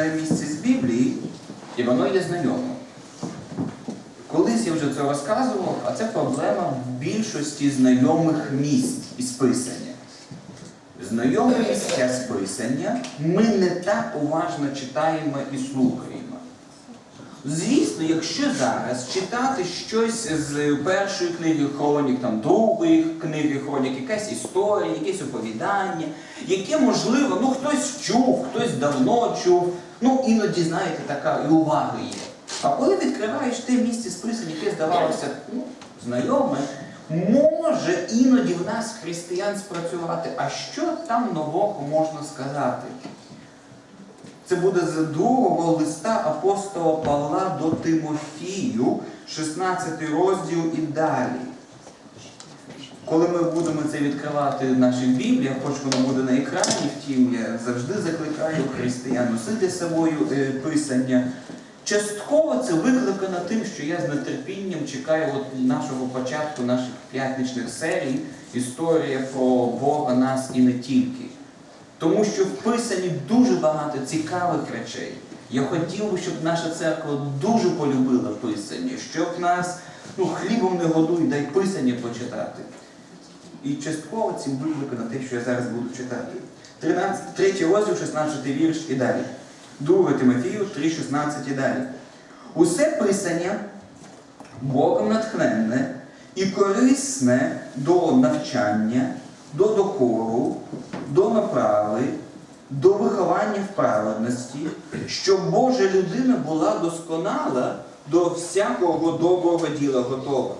починаю місце з Біблії, і воно є знайомо. Колись я вже це розказував, а це проблема в більшості знайомих місць із писання. Знайомі місця з писання ми не так уважно читаємо і слухаємо. Звісно, якщо зараз читати щось з першої книги хронік, там другої книги хронік, якась історія, якесь оповідання, яке можливо, ну хтось чув, хтось давно чув, ну іноді, знаєте, така і увага є. А коли відкриваєш те місце з яке здавалося ну, знайоме, може іноді в нас, християн, спрацювати. А що там нового можна сказати? Це буде з другого листа апостола Павла до Тимофію, 16 розділ і далі. Коли ми будемо це відкривати в наших Бібліях, хоч воно буде на екрані, втім, я завжди закликаю християн носити з собою е, писання. Частково це викликано тим, що я з нетерпінням чекаю от нашого початку наших п'ятничних серій історія про Бога нас і не тільки. Тому що в Писанні дуже багато цікавих речей. Я хотів би, щоб наша церква дуже полюбила Писання, щоб нас ну, хлібом не годуй, дай Писання почитати. І частково цим викликано те, що я зараз буду читати. 13, 3 розділ, 16 вірш і далі. 2 Тимофію 3, 16 і далі. Усе Писання Богом натхненне і корисне до навчання, до докору, до направи, до виховання в праведності, щоб Божа людина була досконала до всякого доброго діла готова.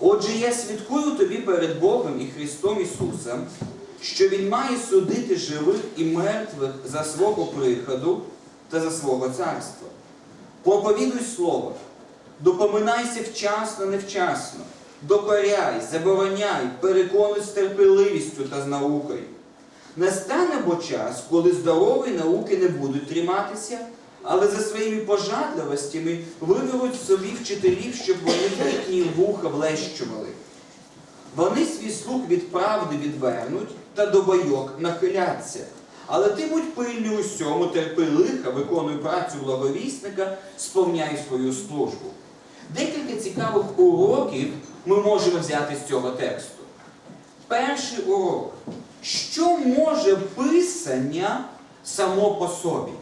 Отже, я свідкую тобі перед Богом і Христом Ісусом, що Він має судити живих і мертвих за свого приходу та за свого царства. Проповідуй слово, допоминайся вчасно, невчасно, докоряй, забороняй, переконуй з терпеливістю та з наукою. Настане бо час, коли здорові науки не будуть триматися, але за своїми пожадливостями виберуть собі вчителів, щоб вони їхні вуха влещували. Вони свій слух від правди відвернуть та до бойок нахиляться. Але ти будь пильний усьому, терпи лиха, виконуй працю благовісника, сповняй свою службу. Декілька цікавих уроків ми можемо взяти з цього тексту. Перший урок. Що може писання само по собі?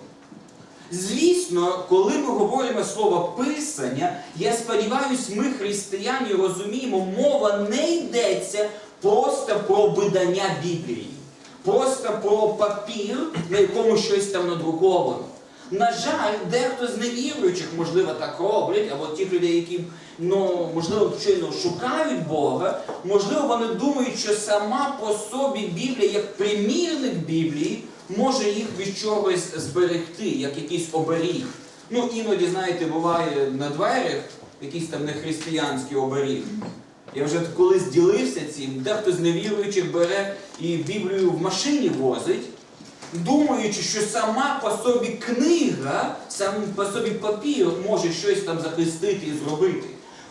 Звісно, коли ми говоримо слово писання, я сподіваюся, ми, християни, розуміємо, мова не йдеться просто про видання Біблії, просто про папір, на якому щось там надруковано. На жаль, дехто з невіруючих, можливо, так роблять, або тих людей, які ну, можливо чинно шукають Бога, можливо, вони думають, що сама по собі Біблія, як примірник Біблії, може їх від чогось зберегти, як якийсь оберіг. Ну, іноді, знаєте, буває на дверях якийсь там нехристиянський оберіг. Я вже колись ділився цим, дехто з невіруючих бере і Біблію в машині возить, думаючи, що сама по собі книга, сам по собі папір може щось там захистити і зробити.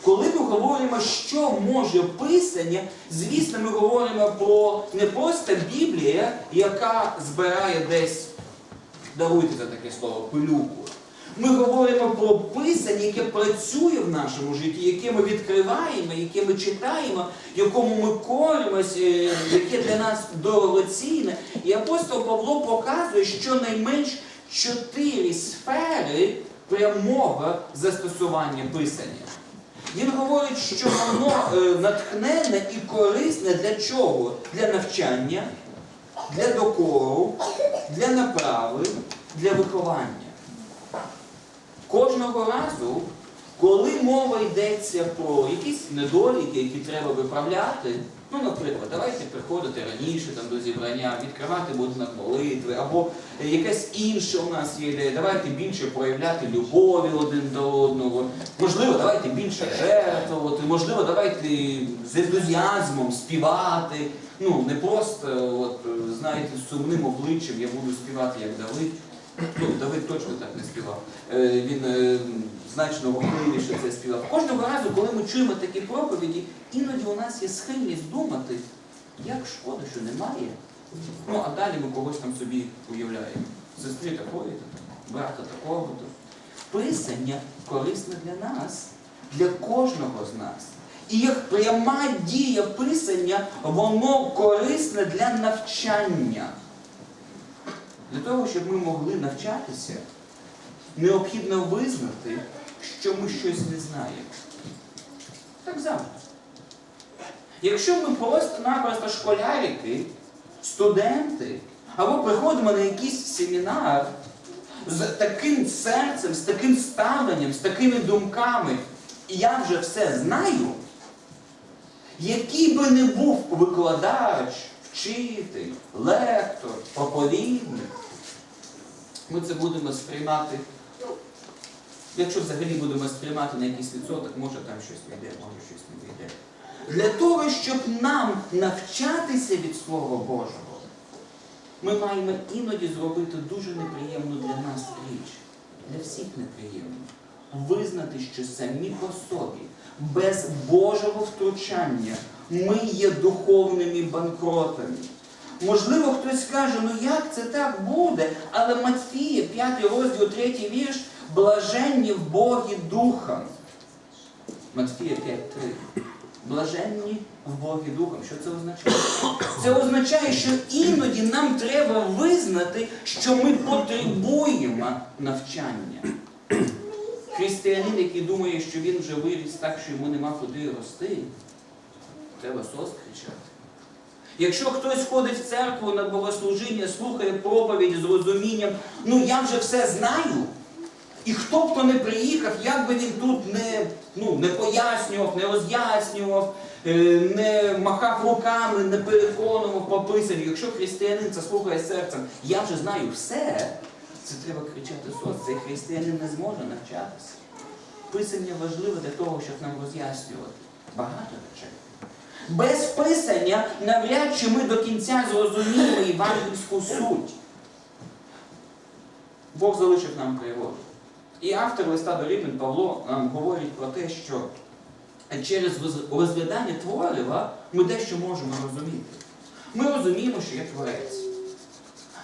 Коли ми говоримо, що може писання, звісно, ми говоримо про не просто Біблія, яка збирає десь, даруйте за таке слово, пилюку. Ми говоримо про писання, яке працює в нашому житті, яке ми відкриваємо, яке ми читаємо, якому ми коримось, е, яке для нас дорогоцінне. І апостол Павло показує, що найменш чотири сфери прямого застосування писання. Він говорить, що воно е, натхненне і корисне для чого? Для навчання, для докору, для направи, для виховання. Кожного разу, коли мова йдеться про якісь недоліки, які треба виправляти, ну, наприклад, давайте приходити раніше там, до зібрання, відкривати будинок молитви, або якась інша у нас є ідея, давайте більше проявляти любові один до одного, можливо, давайте більше жертвувати, можливо, давайте з ентузіазмом співати. Ну, не просто, от, знаєте, з сумним обличчям я буду співати, як Давид. Ну, Давид точно так не співав. Е, Він е, значно рухливіше це співав. Кожного разу, коли ми чуємо такі проповіді, іноді у нас є схильність думати, як шкода, що немає. Ну, а далі ми когось там собі уявляємо. Сестри такої, брата такого-то. Писання корисне для нас, для кожного з нас. І як пряма дія писання, воно корисне для навчання. Для того, щоб ми могли навчатися, необхідно визнати, що ми щось не знаємо. Так завжди. Якщо ми просто-напросто школярики, студенти, або приходимо на якийсь семінар з таким серцем, з таким ставленням, з такими думками, і я вже все знаю, який би не був викладач, вчитель, лектор, проповідник, ми це будемо сприймати. Якщо взагалі будемо сприймати на якийсь відсоток, може там щось вийде, може щось не вийде. Для того, щоб нам навчатися від Слова Божого, ми маємо іноді зробити дуже неприємну для нас річ, для всіх неприємну. Визнати, що самі по собі, без Божого втручання, ми є духовними банкротами. Можливо, хтось скаже, ну як це так буде? Але Матфія, 5 розділ, 3 вірш, блаженні в Богі Духом. Матфія 5.3. Блаженні в Богі Духом. Що це означає? Це означає, що іноді нам треба визнати, що ми потребуємо навчання. Християнин, який думає, що він вже виріс так, що йому нема куди рости, треба сос кричати. Якщо хтось ходить в церкву на богослужіння, слухає проповідь з розумінням, ну я вже все знаю. І хто б то не приїхав, як би він тут не, ну, не пояснював, не роз'яснював, е, не махав руками, не переконував по писанню. Якщо християнин це слухає серцем, я вже знаю все, це треба кричати сос. Цей християнин не зможе навчатися. Писання важливе для того, щоб нам роз'яснювати багато речей. Без писання навряд чи ми до кінця зрозуміємо євангельську суть. Бог залишив нам природу. І автор листа до Рівень Павло нам говорить про те, що через розглядання творів а, ми дещо можемо розуміти. Ми розуміємо, що є творець.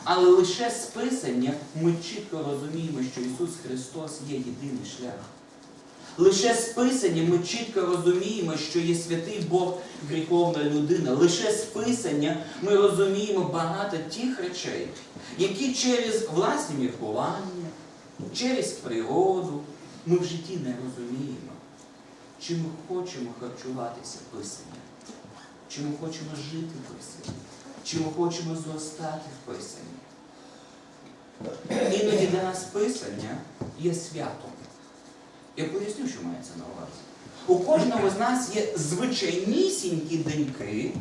Але лише з писання ми чітко розуміємо, що Ісус Христос є єдиний шлях. Лише з Писання ми чітко розуміємо, що є святий Бог гріховна людина. Лише з Писання ми розуміємо багато тих речей, які через власні міркування, через природу ми в житті не розуміємо. Чи ми хочемо харчуватися Писанням? Чи ми хочемо жити Писанням? Чи ми хочемо зростати в Писанні? Іноді для нас Писання є святом. Я поясню, що мається на увазі. У кожного з нас є звичайнісінькі деньки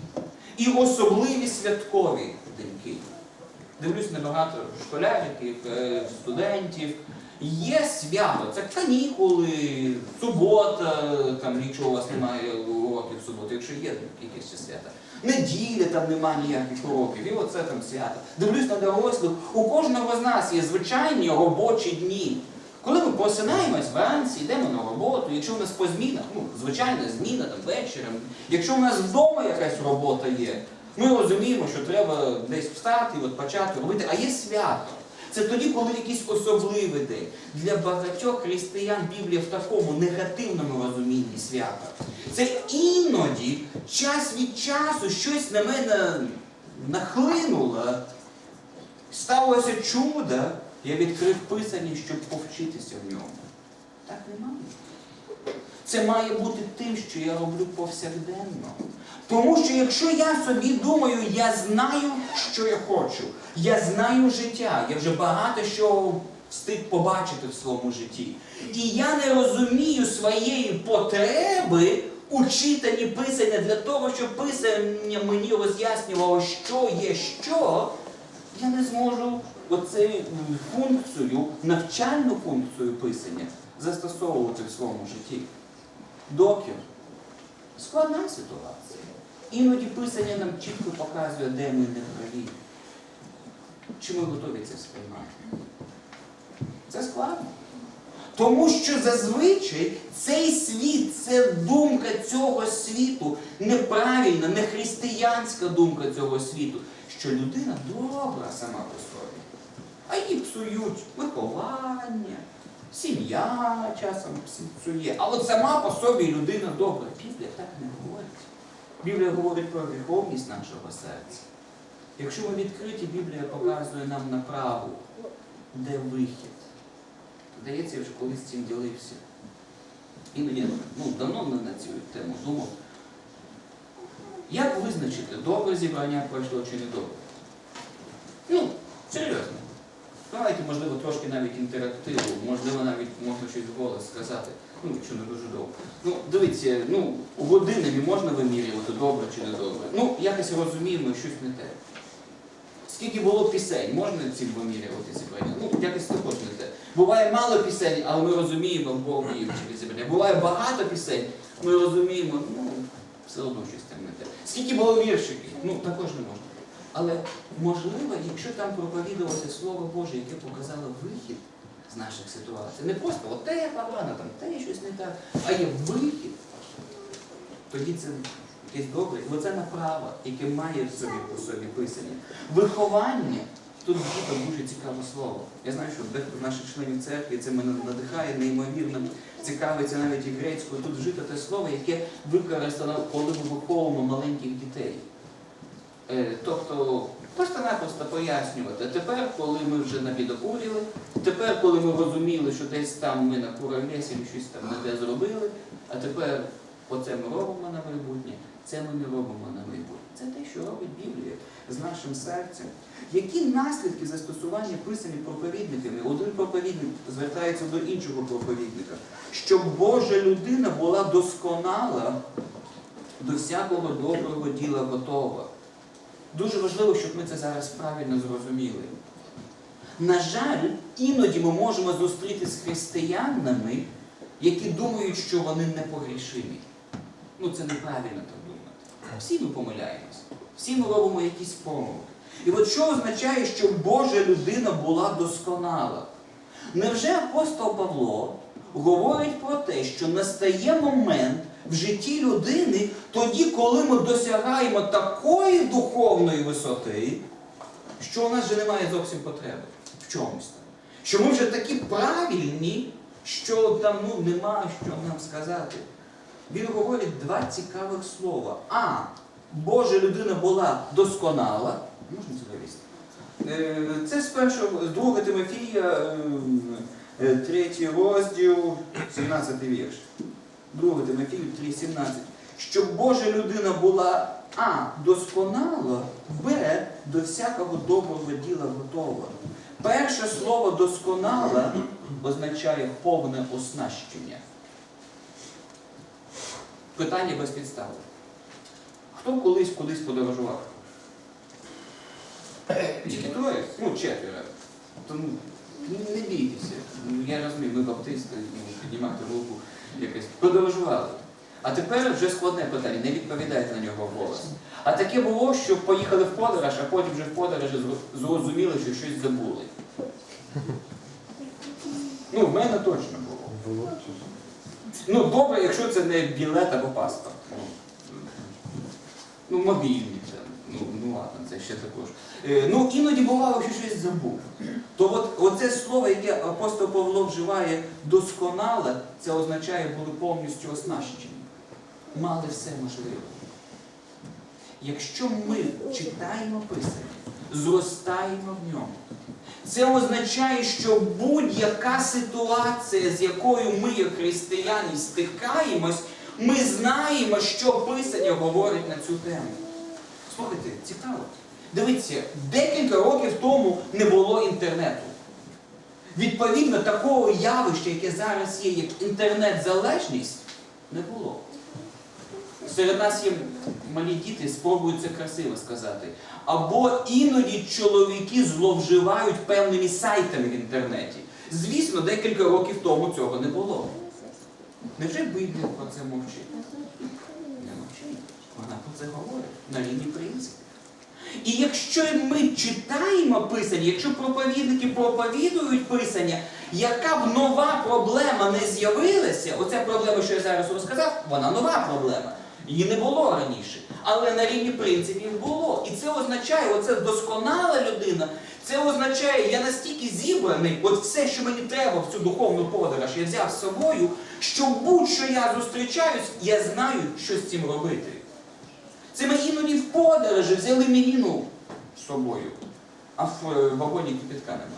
і особливі святкові деньки. Дивлюсь на багато школяриків, е, студентів. Є свято, це канікули, субота, там, якщо у вас немає уроків в суботу, якщо є якесь ще свята. Неділя там немає ніяких уроків, і оце там свято. Дивлюсь на дорослих, у кожного з нас є звичайні робочі дні. Коли ми просинаємось вранці, йдемо на роботу, якщо в нас по змінах, ну, звичайна зміна там вечором, якщо в нас вдома якась робота є, ми розуміємо, що треба десь встати от почати робити, а є свято. Це тоді, коли якийсь особливий день. Для багатьох християн Біблія в такому негативному розумінні свята. Це іноді час від часу щось на мене нахлинуло, сталося чудо, я відкрив писання, щоб повчитися в ньому. Так немає. Це має бути тим, що я роблю повсякденно. Тому що якщо я собі думаю, я знаю, що я хочу, я знаю життя, я вже багато що встиг побачити в своєму житті. І я не розумію своєї потреби у читанні писання для того, щоб писання мені роз'яснювало, що є що, я не зможу оцю функцію, навчальну функцію писання застосовувати в своєму житті. Докір. Складна ситуація. Іноді писання нам чітко показує, де ми не праві. Чи ми готові це сприймати? Це складно. Тому що зазвичай цей світ, це думка цього світу, неправильна, не християнська думка цього світу, що людина добра сама по собі. А які псують виховання, сім'я часом псує. А от сама по собі людина добра. Біблія так не говорить. Біблія говорить про гріховність нашого серця. Якщо ми відкриті, Біблія показує нам направу, де вихід. Здається, я вже колись цим ділився. Іноді, ну, давно не на цю тему думав. Як визначити, добре зібрання пройшло чи не добре? Ну, серйозно. Давайте, можливо, трошки навіть інтерактиву, можливо, навіть можна щось вголос сказати. Ну, якщо не дуже довго. Ну, дивіться, ну, годинами можна вимірювати, добре чи не добре. Ну, якось розуміємо, щось не те. Скільки було пісень, можна цим вимірювати зібрання? Ну, якось також не те. Буває мало пісень, але ми розуміємо Бог їх через зібрання. Буває багато пісень, ми розуміємо, ну, все одно щось там не те. Скільки було віршиків? Ну, також не можна. Але можливо, якщо там проповідувалося Слово Боже, яке показало вихід з наших ситуацій, не просто от те погано, там, те щось не так, а є вихід, тоді це якесь добре. І оце направа, яке має в собі по собі писання. Виховання. Тут дійсно дуже цікаве слово. Я знаю, що дехто з наших членів церкви це мене надихає, неймовірно цікавиться навіть і грецькою. Тут вжито те слово, яке використано, коли ми виховуємо маленьких дітей. Е, Тобто просто-напросто пояснювати. Тепер, коли ми вже набідокурили, тепер, коли ми розуміли, що десь там ми на куролесі щось там не те зробили, а тепер оце ми робимо на майбутнє, це ми не робимо на майбутнє. Це те, що робить Біблія з нашим серцем. Які наслідки застосування писані проповідниками? Один проповідник звертається до іншого проповідника, щоб Божа людина була досконала до всякого доброго діла готова. Дуже важливо, щоб ми це зараз правильно зрозуміли. На жаль, іноді ми можемо зустрітися з християнами, які думають, що вони непогрішимі. Ну, це неправильно так думати. Всі ми помиляємось, всі ми робимо якісь помилки. І от що означає, що Божа людина була досконала? Невже апостол Павло говорить про те, що настає момент в житті людини тоді, коли ми досягаємо такої духовної висоти, що у нас вже немає зовсім потреби в чомусь. Що ми вже такі правильні, що там ну, нема що нам сказати. Він говорить два цікавих слова. А, Божа людина була досконала. Можна це вивести? Е, Це з першого, з 2 Тимофія, е, е, розділ, 17 вірш. 2 Тимофію 3,17. Щоб Божа людина була А. Досконала, Б. До всякого доброго діла готова. Перше слово досконала означає повне оснащення. Питання без підстави. Хто колись кудись подорожував? Тільки троє? Ну, четверо. Тому не бійтеся. Я розумію, ми баптисти, піднімати руку якось. Подорожували. А тепер вже складне питання, не відповідайте на нього голос. А таке було, що поїхали в подорож, а потім вже в подорожі зрозуміли, що щось забули. Ну, в мене точно було. Ну, добре, якщо це не білет або паспорт. Ну мобільний ну це ще також. Е, ну, іноді бувало, що щось забув. То от оце слово, яке апостол Павло вживає досконале, це означає були повністю оснащені. Мали все можливе. Якщо ми читаємо Писання, зростаємо в ньому, це означає, що будь-яка ситуація, з якою ми, як християни, стикаємось, ми знаємо, що Писання говорить на цю тему. Слухайте, цікаво. Дивіться, декілька років тому не було інтернету. Відповідно, такого явища, яке зараз є, як інтернет-залежність, не було. Серед нас є малі діти, спробують це красиво сказати. Або іноді чоловіки зловживають певними сайтами в інтернеті. Звісно, декілька років тому цього не було. Невже Біблія про це мовчить? Не мовчить. Вона про це говорить на рівні принципів. І якщо ми читаємо Писання, якщо проповідники проповідують Писання, яка б нова проблема не з'явилася, оця проблема, що я зараз розказав, вона нова проблема. Її не було раніше. Але на рівні принципів було. І це означає, оце досконала людина, це означає, я настільки зібраний, от все, що мені треба в цю духовну подорож, я взяв з собою, що будь-що я зустрічаюсь, я знаю, що з цим робити. Це ми іноді в подорожі взяли мівіну з собою, а в е, вагоні кипятка нема.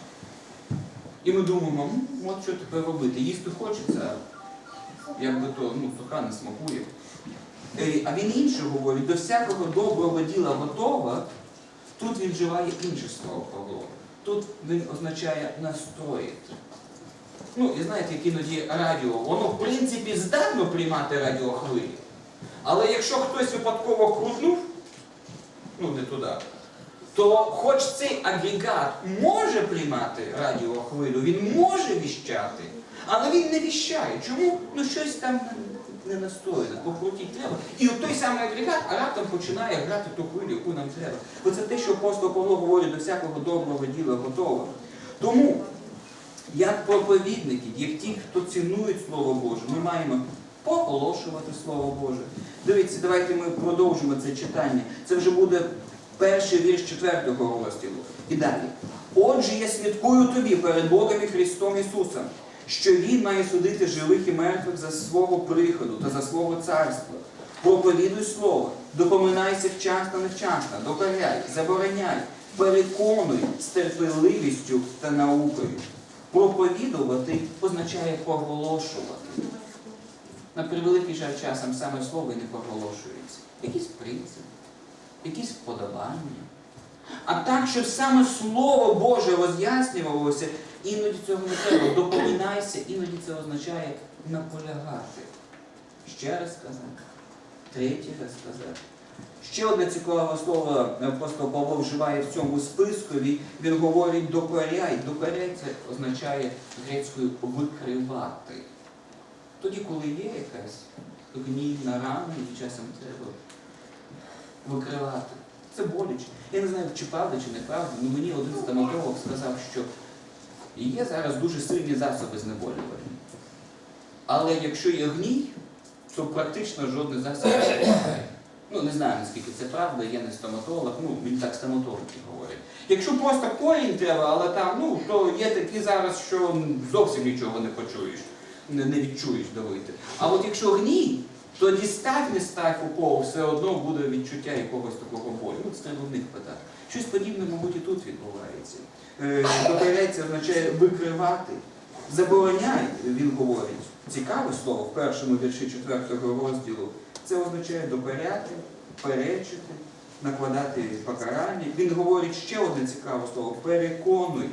І ми думаємо, «М, от що тепер робити? Їсти хочеться, а якби то ну, суха не смакує. Е, А він інше говорить, до всякого доброго діла готова, тут він вживає інше слово Павло. Тут він означає настроїти. Ну, і знаєте, як іноді радіо, воно в принципі здатно приймати радіохвилі. Але якщо хтось випадково крутнув, ну не туди, то хоч цей агрегат може приймати радіохвилю, він може віщати, але він не віщає. Чому? Ну щось там не настроєно, покрутіть треба. І от той самий агрегат, раптом починає грати ту хвилю, яку нам треба. Оце те, що апостол Павло говорить, до всякого доброго діла готово. Тому, як проповідники, як ті, хто цінують Слово Боже, ми маємо поголошувати Слово Боже. Дивіться, давайте ми продовжимо це читання. Це вже буде перший вірш четвертого розділу. І далі. Отже, я свідкую тобі перед Богом і Христом Ісусом, що Він має судити живих і мертвих за свого приходу та за свого царства. Проповідуй слово, допоминайся вчасно невчасно, докоряй, забороняй, переконуй з терпеливістю та наукою. Проповідувати означає поголошувати. На превеликий жаль часом саме слово і не проголошується. Якісь принципи, якісь вподобання. А так, щоб саме Слово Боже роз'яснювалося, іноді цього не треба. Допоминайся, іноді це означає наполягати. Ще раз сказати, третій раз сказати. Ще одне цікаве слово апостол Павло вживає в цьому спискові. Він говорить докоряй. Докоряй це означає грецькою викривати. Тоді, коли є якась гнівна рана, її часом треба викривати. Це боляче. Я не знаю, чи правда, чи неправда, але мені один стоматолог сказав, що є зараз дуже сильні засоби знеболювання. Але якщо є гній, то практично жодний засіб не допомагає. Ну, не знаю, наскільки це правда, я не стоматолог, ну, він так стоматологи говорять. Якщо просто корінь треба, але там, ну, то є такі зараз, що зовсім нічого не почуєш, не, відчуєш давити. А от якщо гній, то дістав, не став у пол, все одно буде відчуття якогось такого болю. Ну, це треба в них питати. Щось подібне, мабуть, і тут відбувається. Е, Допереться означає викривати. Забороняй, він говорить, цікаве слово в першому вірші четвертого розділу. Це означає доперяти, перечити, накладати покарання. Він говорить ще одне цікаве слово переконуй.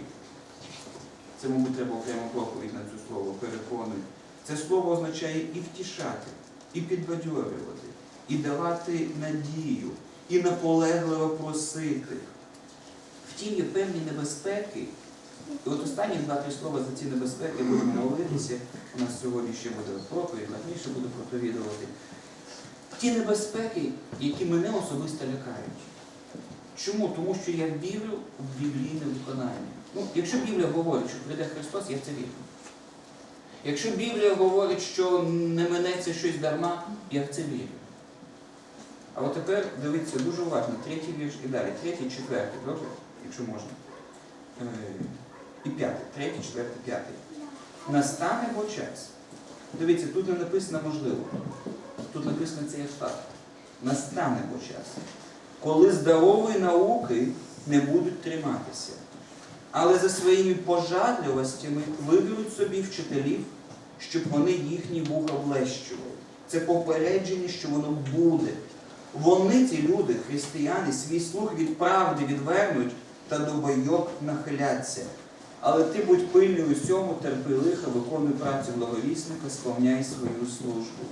Це, мабуть, треба окремо проповідь на це слово переконуй. Це слово означає і втішати, і підбадьорювати, і давати надію, і наполегливо просити. Втім, є певні небезпеки. І от останні два-три слова за ці небезпеки будемо молитися. У нас сьогодні ще буде проповідь, пізніше буду проповідувати. Ті небезпеки, які мене особисто лякають. Чому? Тому що я вірю в біблійне виконання. Ну, якщо Біблія говорить, що прийде Христос, я це вірю. Якщо Біблія говорить, що не минеться щось дарма, я в це вірю. А от тепер дивіться дуже уважно, третій вірш і далі, третій, четвертий, добре? Якщо можна. Е, І п'ятий, третій, четвертий, п'ятий. Настане бо час. Дивіться, тут не написано можливо. Тут написано це як факт. Настане бо час. Коли здорової науки не будуть триматися, але за своїми пожадливостями виберуть собі вчителів, щоб вони їхні вуха влещували. Це попередження, що воно буде. Вони, ці люди, християни, свій слух від правди відвернуть та до бойок нахиляться. Але ти будь пильний у всьому, терпи лиха, виконуй працю благовісника, сповняй свою службу.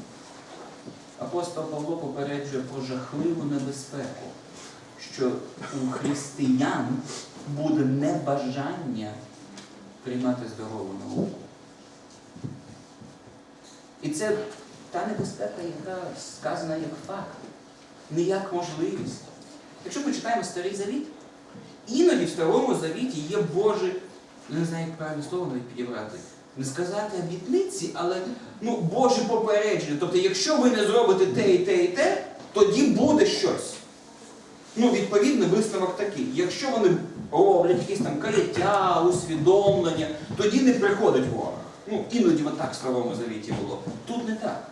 Апостол Павло попереджує про жахливу небезпеку, що у християн буде небажання приймати здорову науку. І це та небезпека, яка сказана як факт, не як можливість. Якщо ми читаємо Старий Завіт, іноді в Старому Завіті є Боже, не знаю, як правильне слово навіть підібрати, не сказати обітниці, але ну, Боже попередження. Тобто, якщо ви не зробите те і те і те, тоді буде щось. Ну, відповідно, висновок такий. Якщо вони роблять якісь там каяття, усвідомлення, тоді не приходить ворог. Ну, іноді отак в Старому Завіті було. Тут не так.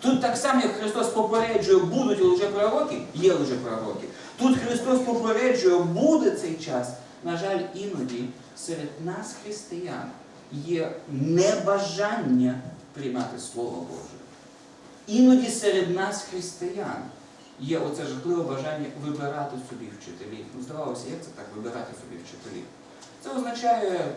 Тут так само, як Христос попереджує, будуть лжепророки, є лжепророки. Тут Христос попереджує, буде цей час. На жаль, іноді серед нас, християн, є небажання приймати Слово Боже. Іноді серед нас, християн, є оце жахливе бажання вибирати собі вчителів. Ну, здавалося, як це так вибирати собі вчителів? Це означає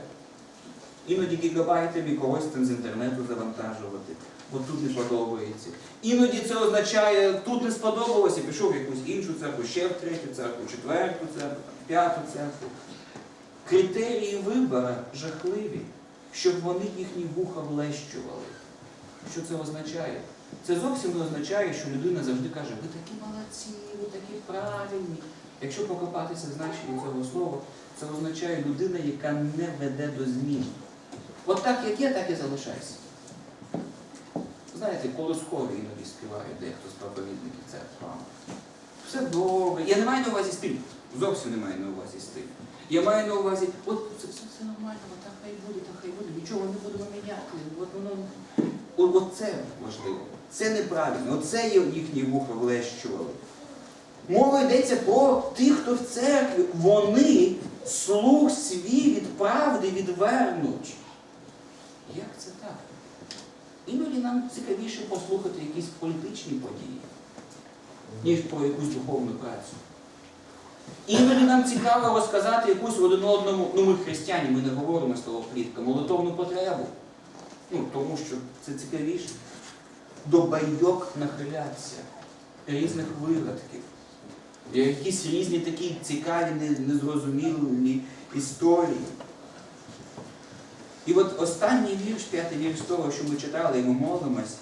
іноді гігабайтами когось там з інтернету завантажувати, бо тут не подобається. Іноді це означає, тут не сподобалося, пішов в якусь іншу церкву, ще в третю церкву, четверту церкву, п'яту церкву. Критерії вибору жахливі, щоб вони їхні вуха влещували. Що це означає? Це зовсім не означає, що людина завжди каже, ви такі молодці, ви такі правильні. Якщо покопатися в значенні цього слова, це означає людина, яка не веде до змін. От так, як є, так і залишайся. Знаєте, колоскові іноді співають дехто з проповідників церквами. Все добре. Я не маю на увазі стиль. Зовсім не маю на увазі стиль. Я маю на увазі, от це все, все нормально, от так хай буде, так хай буде, нічого не будемо міняти. От воно. От, це важливо. Це неправильно. Оце є їхні вуха влещували. Мова йдеться про тих, хто в церкві. Вони слух свій від правди відвернуть. Як це так? Іноді нам цікавіше послухати якісь політичні події, ніж про якусь духовну працю. Іноді нам цікаво розказати якусь один одному, ну ми християні, ми не говоримо слово плітка, молитовну потребу. Ну, тому що це цікавіше. До байок нахилятися, різних вигадків. Якісь різні такі цікаві, незрозумілі історії. І от останній вірш, п'ятий вірш того, що ми читали, і ми молимось.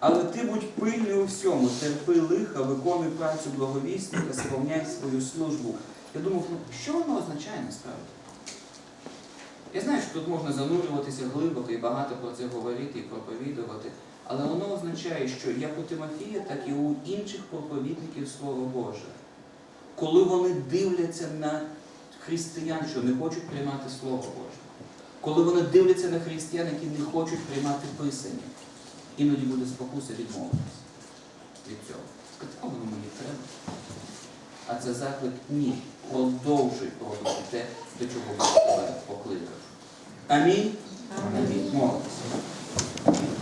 Але ти будь пильний у всьому, терпи лиха, виконуй працю благовісника, сповняй свою службу. Я думав, ну що воно означає насправді? Я знаю, що тут можна занурюватися глибоко і багато про це говорити і проповідувати, але воно означає, що як у Тимофія, так і у інших проповідників Слова Боже. Коли вони дивляться на християн, що не хочуть приймати Слово Боже, коли вони дивляться на християн, які не хочуть приймати Писання, іноді буде спокуса відмовитися від цього. Сказати, а воно мені треба. А це заклик ні. Продовжуй робити те, до чого Бог тебе покликав. Амінь. Амінь. Молимося.